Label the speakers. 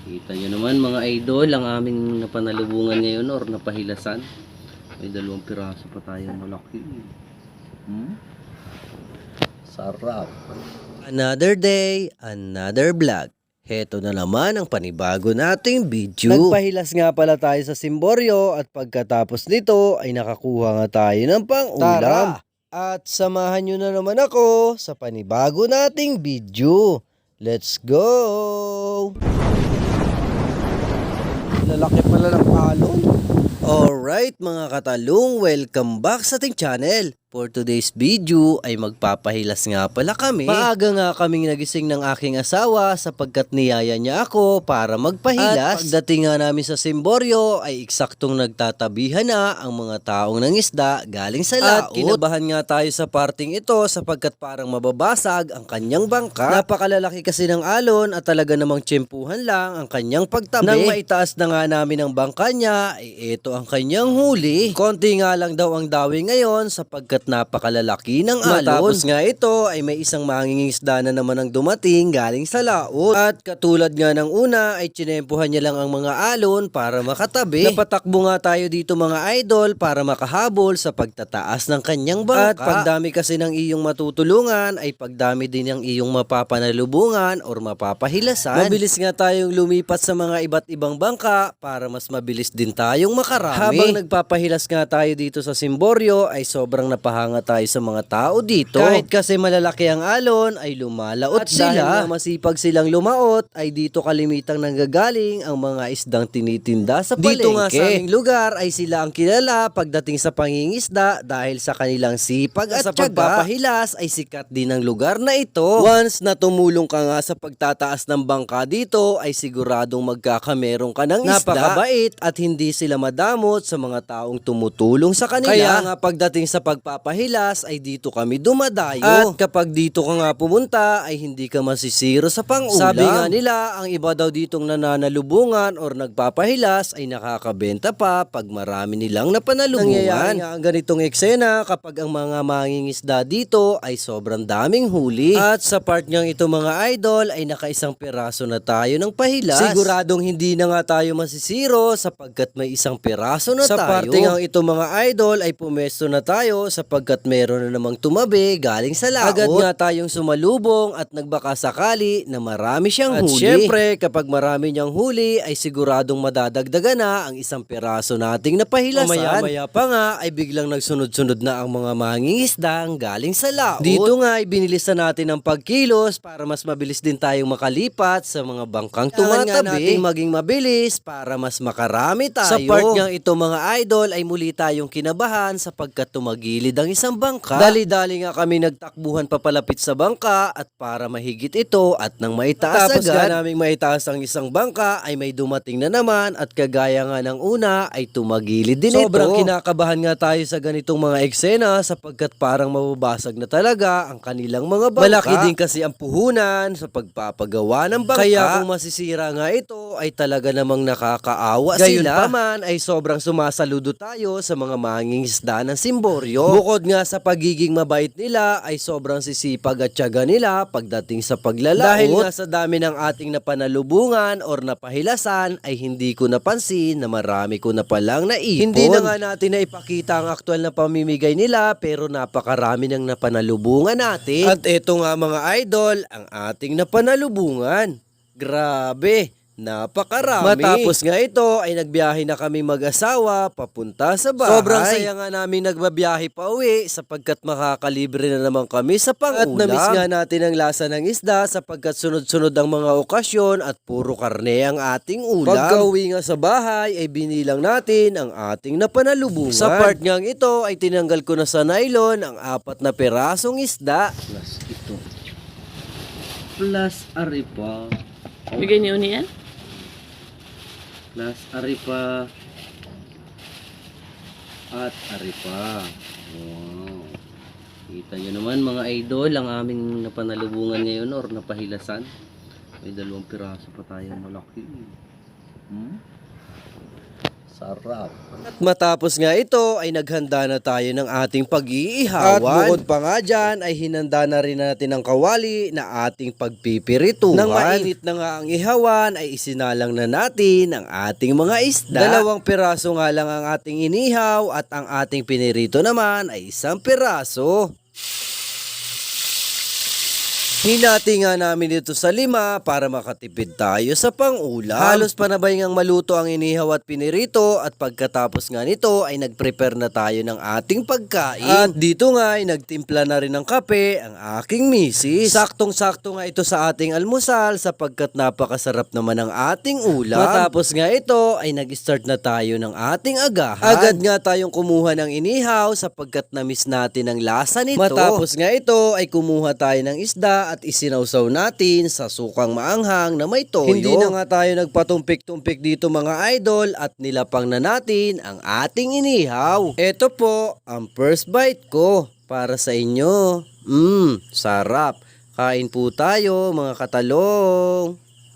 Speaker 1: Kita nyo naman mga idol, ang aming napanalubungan ngayon or napahilasan. May dalawang piraso pa tayo malaki. Hmm? Sarap.
Speaker 2: Another day, another vlog. Heto na naman ang panibago nating video. Nagpahilas nga pala tayo sa Simboryo at pagkatapos nito ay nakakuha nga tayo ng pang-ulam. At samahan nyo na naman ako sa panibago nating video. Let's go! Lalaki pala ng alon. Alright mga katalong, welcome back sa ating channel. For today's video ay magpapahilas nga pala kami. Maaga nga kaming nagising ng aking asawa sapagkat niyaya niya ako para magpahilas. At pagdating nga namin sa Simboryo ay eksaktong nagtatabihan na ang mga taong nangisda galing sa laot. At kinabahan nga tayo sa parting ito sapagkat parang mababasag ang kanyang bangka. Napakalalaki kasi ng alon at talaga namang tsempuhan lang ang kanyang pagtabi. Nang maitaas na nga namin ang bangka niya, ay ito ang kanyang huli. Konti nga lang daw ang dawi ngayon sapagkat napakalalaki ng alon. Matapos nga ito ay may isang mangingisda na naman ang dumating galing sa laot. At katulad nga ng una ay tsinempuhan niya lang ang mga alon para makatabi. Napatakbo nga tayo dito mga idol para makahabol sa pagtataas ng kanyang bangka. At pagdami kasi ng iyong matutulungan ay pagdami din ng iyong mapapanalubungan or mapapahilasan. Mabilis nga tayong lumipat sa mga iba't ibang bangka para mas mabilis din tayong makarami. Habang nagpapahilas nga tayo dito sa Simboryo ay sobrang napahanga tayo sa mga tao dito. Kahit kasi malalaki ang alon ay lumalaot
Speaker 3: At
Speaker 2: sila.
Speaker 3: dahil
Speaker 2: masipag silang lumaot ay dito kalimitang nanggagaling ang mga isdang tinitinda sa palengke. Dito nga sa aming lugar ay sila ang kilala pagdating sa pangingisda dahil sa kanilang sipag at,
Speaker 3: At
Speaker 2: sa
Speaker 3: tiyaga.
Speaker 2: pagpapahilas ay sikat din ang lugar na ito. Once na tumulong ka nga sa pagtataas ng bangka dito ay siguradong magkakamerong ka ng isda. Napakabait at hindi sila madamot sa mga taong tumutulong sa kanila. Kaya nga pagdating sa pagpapahilas ay dito kami dumadayo. At kapag dito ka nga pumunta ay hindi ka masisiro sa pangulam. Sabi nga nila ang iba daw ditong nananalubungan or nagpapahilas ay nakakabenta pa pag marami nilang napanalubungan. Nangyayari nga ang ganitong eksena kapag ang mga mangingisda dito ay sobrang daming huli. At sa part niyang ito mga idol ay nakaisang piraso na tayo ng pahilas. Siguradong hindi na nga tayo masisiro sapagkat may isang piraso na
Speaker 3: Sa
Speaker 2: tayo.
Speaker 3: parte
Speaker 2: nga ito mga idol ay pumesto na tayo sapagkat meron na namang tumabi galing sa laot. Agad nga tayong sumalubong at nagbaka sakali na marami siyang
Speaker 3: At
Speaker 2: huli. syempre kapag marami niyang huli ay siguradong madadagdagan na ang isang piraso nating napahilasan. Maya-maya pa nga ay biglang nagsunod-sunod na ang mga mangingisda ang galing sa laot. Dito nga ay binilisan natin ang pagkilos para mas mabilis din tayong makalipat sa mga bangkang
Speaker 3: Kailangan nga
Speaker 2: tumatabi.
Speaker 3: nating
Speaker 2: maging mabilis para mas makarami tayo.
Speaker 3: Sa part
Speaker 2: niyang ito mga idol ay muli tayong kinabahan sapagkat tumagilid ang isang bangka. Dali-dali nga kami nagtakbuhan papalapit sa bangka at para mahigit ito at nang maitaas
Speaker 3: Tapos
Speaker 2: agad.
Speaker 3: nga
Speaker 2: naming maitaas ang isang bangka ay may dumating na naman at kagaya nga ng una ay tumagilid din
Speaker 3: Sobrang
Speaker 2: ito. kinakabahan nga tayo sa ganitong mga eksena sapagkat parang mababasag na talaga ang kanilang mga bangka. Malaki din kasi ang puhunan sa pagpapagawa ng bangka. Kaya kung masisira nga ito ay talaga namang nakakaawa
Speaker 3: Gayon
Speaker 2: sila.
Speaker 3: pa
Speaker 2: man ay sobrang sumasaludo tayo sa mga mangingisda ng Simboryo. Bukod nga sa pagiging mabait nila ay sobrang sisipag at tiyaga nila pagdating sa paglalaot. Dahil nga sa dami ng ating napanalubungan or napahilasan ay hindi ko napansin na marami ko na palang naipon. Hindi na nga natin na ipakita ang aktual na pamimigay nila pero napakarami ng napanalubungan natin. At ito nga mga idol, ang ating napanalubungan. Grabe! Napakarami. Matapos nga ito ay nagbiyahe na kami mag-asawa papunta sa bahay. Sobrang saya nga namin nagbabiyahe pa uwi sapagkat makakalibre na naman kami sa pangulam. At namiss nga natin ang lasa ng isda sapagkat sunod-sunod ang mga okasyon at puro karne ang ating ulam. Pagka uwi nga sa bahay ay binilang natin ang ating napanalubungan. Sa part ngang ito ay tinanggal ko na sa nylon ang apat na perasong isda.
Speaker 1: Plus ito. Plus aripa.
Speaker 4: Bigay niyo niyan?
Speaker 1: Plus aripa. At aripa. Wow. Kita nyo naman mga idol, ang aming napanalubungan ngayon or napahilasan. May dalawang piraso pa tayo malaki. Hmm? Sarap.
Speaker 2: At matapos nga ito ay naghanda na tayo ng ating pag-iihawan. At bukod pa nga dyan ay hinanda na rin natin ang kawali na ating pagpipirituhan. Nang mainit na nga ang ihawan ay isinalang na natin ang ating mga isda. Dalawang piraso nga lang ang ating inihaw at ang ating pinirito naman ay isang piraso. Hinati nga namin ito sa lima para makatipid tayo sa pangulam. Halos panabay ngang maluto ang inihaw at pinirito at pagkatapos nga nito ay nag-prepare na tayo ng ating pagkain. At dito nga ay nagtimpla na rin ng kape ang aking misis. Saktong-sakto nga ito sa ating almusal sapagkat napakasarap naman ang ating ulam. Matapos nga ito ay nag-start na tayo ng ating agahan. Agad nga tayong kumuha ng inihaw sapagkat na-miss natin ang lasa nito. Matapos nga ito ay kumuha tayo ng at isinawsaw natin sa sukang maanghang na may toyo. Hindi na nga tayo nagpatumpik-tumpik dito mga idol at nilapang na natin ang ating inihaw. Ito po ang first bite ko para sa inyo. Mmm, sarap. Kain po tayo mga katalong.